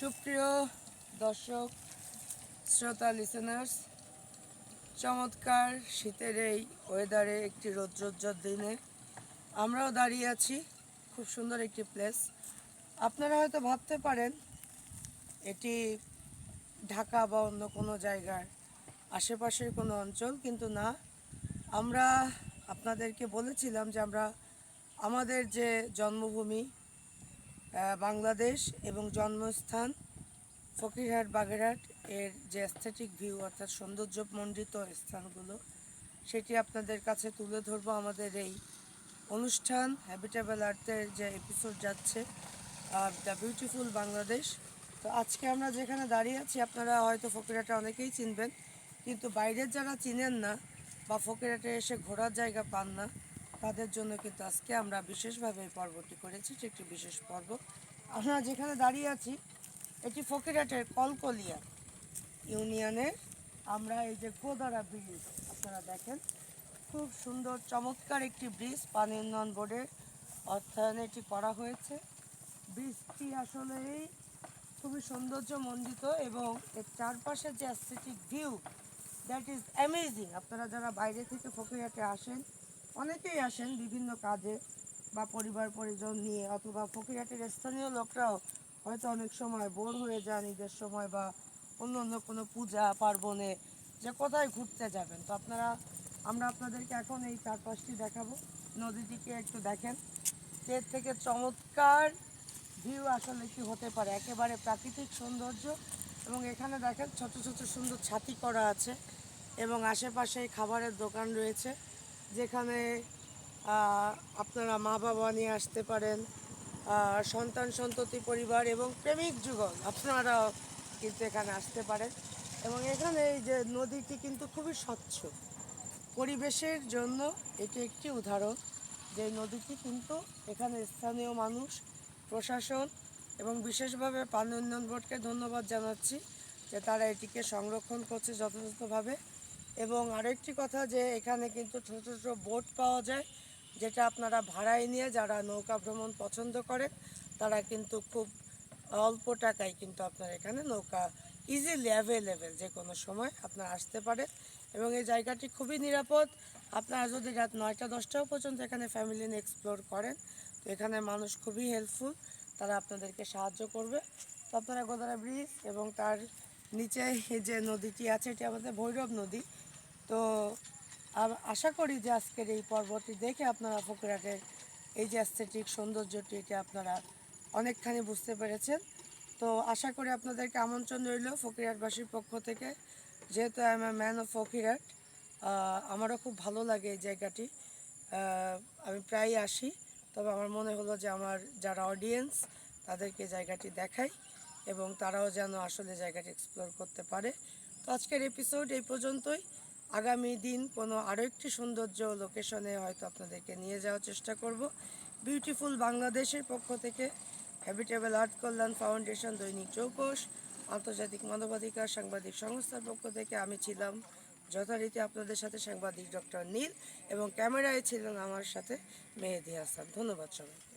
সুপ্রিয় দর্শক, শ্রোতা লিসেনার্স চমৎকার শীতের এই ওয়েদারে একটি রৌদ্রোজ্জ্বল দিনে আমরাও দাঁড়িয়ে আছি, খুব সুন্দর একটি প্লেস আপনারা হয়তো ভাবতে পারেন, এটি ঢাকা বা অন্য কোনো জায়গার আশেপাশের কোনো অঞ্চল, কিন্তু না, আমরা আপনাদেরকে বলেছিলাম যে আমরা আমাদের যে জন্মভূমি বাংলাদেশ এবং জন্মস্থান ফকিরহাট বাগেরহাট এর যে অ্যাস্থেটিক ভিউ অর্থাৎ সৌন্দর্যমণ্ডিত স্থানগুলো, সেটি আপনাদের কাছে তুলে ধরবো আমাদের এই অনুষ্ঠান। হ্যাবিটেবল আর্থের যে এপিসোড যাচ্ছে দ্য বিউটিফুল বাংলাদেশ তো আজকে আমরা যেখানে দাঁড়িয়ে আছি, আপনারা হয়তো ফকিরহাটে অনেকেই চিনবেন, কিন্তু বাইরের যারা চিনেন না বা ফকিরহাটে এসে ঘোরার জায়গা পান না তাদের জন্য কিন্তু আজকে আমরা বিশেষভাবে এই পর্বটি করেছি এটি একটি বিশেষ পর্ব। আমরা যেখানে দাঁড়িয়ে আছি, এটি ফকিরহাটের কলকলিয়া ইউনিয়নের। আমরা এই যে গোদারা ব্রিজ, আপনারা দেখেন, খুব সুন্দর, চমৎকার একটি ব্রিজ, পানি উন্নয়ন বোর্ডের অর্থায়নে এটি করা হয়েছে। ব্রিজটি আসলেই খুবই সৌন্দর্য সৌন্দর্যমণ্ডিত এবং এর চারপাশে যে aesthetic view that is amazing আপনারা যারা বাইরে থেকে ফকিরহাটে আসেন অনেকেই আসেন বিভিন্ন কাজে বা পরিবার, পরিজন নিয়ে অথবা ফকিরহাটের স্থানীয় লোকরাও হয়তো অনেক সময় বোর হয়ে যান ঈদের সময় বা অন্য অন্য কোনো পূজা, পার্বণে যে কোথায় ঘুরতে যাবেন। তো আপনারা, আমরা আপনাদেরকে এখন এই চারপাশটি দেখাবো। নদীটিকে একটু দেখেন। এর থেকে চমৎকার ভিউ আসলে কি হতে পারে। একেবারে প্রাকৃতিক সৌন্দর্য এবং এখানে দেখেন ছোট ছোট সুন্দর ছাতি করা আছে এবং আশেপাশে খাবারের দোকান রয়েছে। যেখানে আপনারা মা বাবা নিয়ে আসতে পারেন সন্তান সন্ততি পরিবার এবং প্রেমিক যুগল, আপনারাও কিন্তু এখানে আসতে পারেন। এবং এখানে এই যে নদীটি কিন্তু খুবই স্বচ্ছ। পরিবেশের জন্য এটি একটি উদাহরণ যে নদীটি কিন্তু এখানে স্থানীয় মানুষ, প্রশাসন এবং বিশেষভাবে পানি উন্নয়ন বোর্ডকে ধন্যবাদ জানাচ্ছি যে তারা এটিকে সংরক্ষণ করছে যথাযথভাবে। এবং আরেকটি কথা যে এখানে কিন্তু ছোটো ছোটো বোট পাওয়া যায়, যেটা আপনারা ভাড়ায় নিয়ে যারা নৌকা ভ্রমণ পছন্দ করেন তারা কিন্তু খুব অল্প টাকায় কিন্তু আপনার এখানে নৌকা ইজিলি অ্যাভেলেবেল যে কোনো সময় আপনারা আসতে পারেন এবং এই জায়গাটি খুবই নিরাপদ। আপনারা যদি রাত নয়টা, দশটাও পর্যন্ত এখানে ফ্যামিলি নিয়ে এক্সপ্লোর করেন, তো এখানে মানুষ খুবই হেল্পফুল তারা আপনাদেরকে সাহায্য করবে। তো আপনারা গোদারা ব্রিজ এবং তার নিচে যে নদীটি আছে, এটি আমাদের ভৈরব নদী। তো আশা করি যে আজকের এই পর্বটি দেখে আপনারা ফকিরহাটের এই যে অ্যাস্থেটিক সৌন্দর্যটি, এটা আপনারা অনেকখানি বুঝতে পেরেছেন। তো আশা করি আপনাদেরকে আমন্ত্রণ রইল ফকিরহাটবাসীর পক্ষ থেকে। যেহেতু I am man of Fakirhat আমারও খুব ভালো লাগে এই জায়গাটি। আমি প্রায়ই আসি, তবে আমার মনে হলো যে আমার যারা অডিয়েন্স তাদেরকে জায়গাটি দেখাই এবং তারাও যেন আসলে জায়গাটি এক্সপ্লোর করতে পারে। তো আজকের এপিসোড এই পর্যন্তই। আগামী দিন কোনো আরও একটি সৌন্দর্য লোকেশনে হয়তো আপনাদেরকে নিয়ে যাওয়ার চেষ্টা করব। বিউটিফুল বাংলাদেশের পক্ষ থেকে হ্যাবিটেবল আর্ট কল্যাণ ফাউন্ডেশন দৈনিক চৌকোষ আন্তর্জাতিক মানবাধিকার সাংবাদিক সংস্থার পক্ষ থেকে আমি ছিলাম যথারীতি আপনাদের সাথে সাংবাদিক ডক্টর নীল এবং ক্যামেরায় ছিলেন আমার সাথে মেহেদি হাসান। ধন্যবাদ সবাই